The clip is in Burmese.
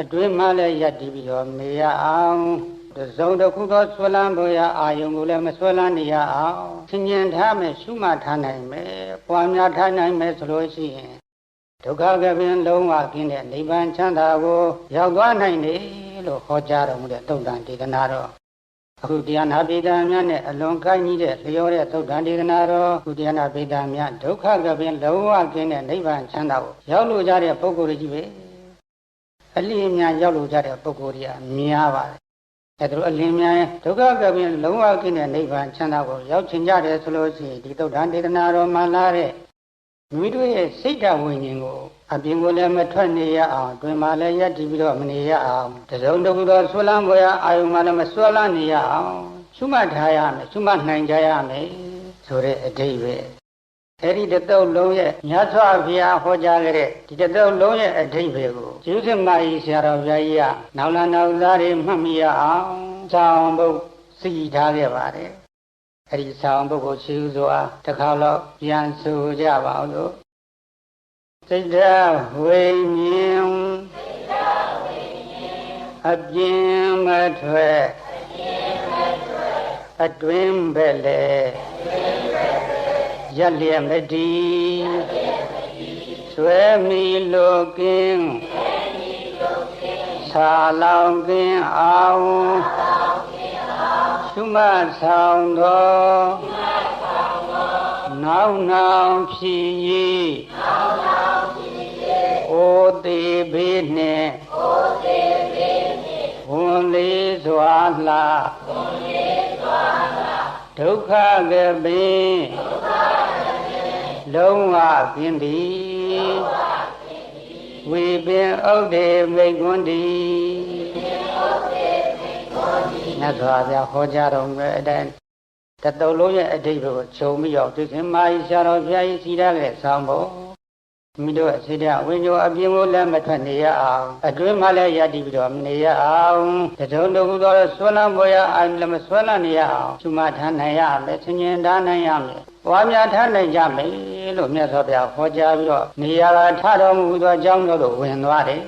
အတွင်းမှလည်းယက်တည်ပြီးတော့နေရအောင်တစ်စုံတစ်ခုသောဆွလန်းပေါ်ရအာယုံကိုလည်းမဆွလန်းနေရအောင်သင်ញင်ထားမယ်ရှုမှတ်ထားနိုင်မယ်ပွားများထားနိုင်မယ်ဆိုလို့ရှိရင်ဒုက္ခကပင်လုံးဝကင်းတဲ့နိဗ္ဗာန်ချမ်းသာကိုရောက်သွားနိုင်တယ်လို့ဟောကြားတော်မူတဲ့သုတ်တန်ဒေသနာတော်အခုတရားနာပိဋကများနဲ့အလွန်ကိုင်းကြီးတဲ့လျောတဲ့သုတ်တန်ဒေသနာတော်အခုတရားနာပိဋကများဒုက္ခကပင်လုံးဝကင်းတဲ့နိဗ္ဗာန်ချမ်းသာကိုရောက်လို့ကြတဲ့ပုဂ္ဂိုလ်တွေကြီးပဲ အလင်းများရောက်လို့ကြတဲ့ပုဂ္ဂိုလ်တွေကများပါတယ်အဲဒါလိုအလင်းများဒုက္ခကပင်လုံးဝကင်းတဲ့နိဗ္ဗာန်ချမ်းသာကိုရောက်ချင်ကြတယ်ဆိုလို့ရှိရင်ဒီသုတ်တန်ဒေသနာတော်မှာလာတဲ့မိမိတို့ရဲ့စိတ်ဓာတ်ဝိညာဉ်ကိုအပြင်ကိုလည်းမထွက်နေရအောင်တွင်မှာလည်းရက်တည်ပြီးတော့မနေရအောင်တစုံတစ်ခုသောဆွလန်းပေါ်ရအာယုံမှာလည်းမဆွလန်းနေရအောင်ရှုမှတ်ထားရမယ်ရှုမှတ်နိုင်ကြရမယ်ဆိုတဲ့အဓိပ္ပာယ် အဲ့ဒီတစ်သုတ်လုံးရဲ့မြတ်စွာဘုရားဟောကြားခဲ့တဲ့ဒီတစ်သုတ်လုံးရဲ့အဓိပ္ပာယ်ကိုကျေးဇူးမကြီးဆရာတော်ဘုရားကြီးကနောက်လာနောက်သားတွေမှတ်မိရအောင်စောင်းဖို့စီထားခဲ့ပါတယ်အဲ့ဒီစောင်းဖို့ကိုရှင်းစွာတစ်ခါတော့ပြန်ဆိုကြပါအောင်လို့စိတ်ဓာတ်ဝိညာဉ်အပြင်းမထွက်အတွင်းပဲလေ ရက်လျက်မတည်ဆွဲမီလိုကင်းဆာလောင်ကင်းအောင်ရှုမဆောင်သောနောက်နောက်ဖြစ်၏အိုသေးဘေးနှင့်ဝန်လေးစွာလှဒုက္ခကပင် လုံးဝကင်းသည်ဝေပင်ဥဒ္ဒေမိတ်ကွန်းသည်မြတ်စွာဘုရားဟောကြားတော်မူတဲ့အတိုင်းတတုံလုံးရဲ့အဓိပ္ပာယ်ကိုခြုံပြီးတော့သူခင်မာကြီးဆရာတော်ဘုရားကြီးစီထားတဲ့ဆောင်းဖို့မိတို့အစိဒဝိညောအပြင်ကိုလည်းမထွက်နေရအောင်အတွင်းမှာလည်းယက်တည်ပြီးတော့မနေရအောင်တစုံတစ်ခုသောဆွမ်းလန်းပေါ်ရအာလည်းမဆွမ်းလန်းနေရအောင်ကျွမထားနိုင်ရမယ်ဆင်ញင်ထားနိုင်ရမယ် ပွားများထားနိုင်ကြမယ်လို့မြတ်စွာဘုရားဟောကြားပြီးတော့နေရာကထတော်မူသောအကြောင်းတို့ဝင်သွားတယ်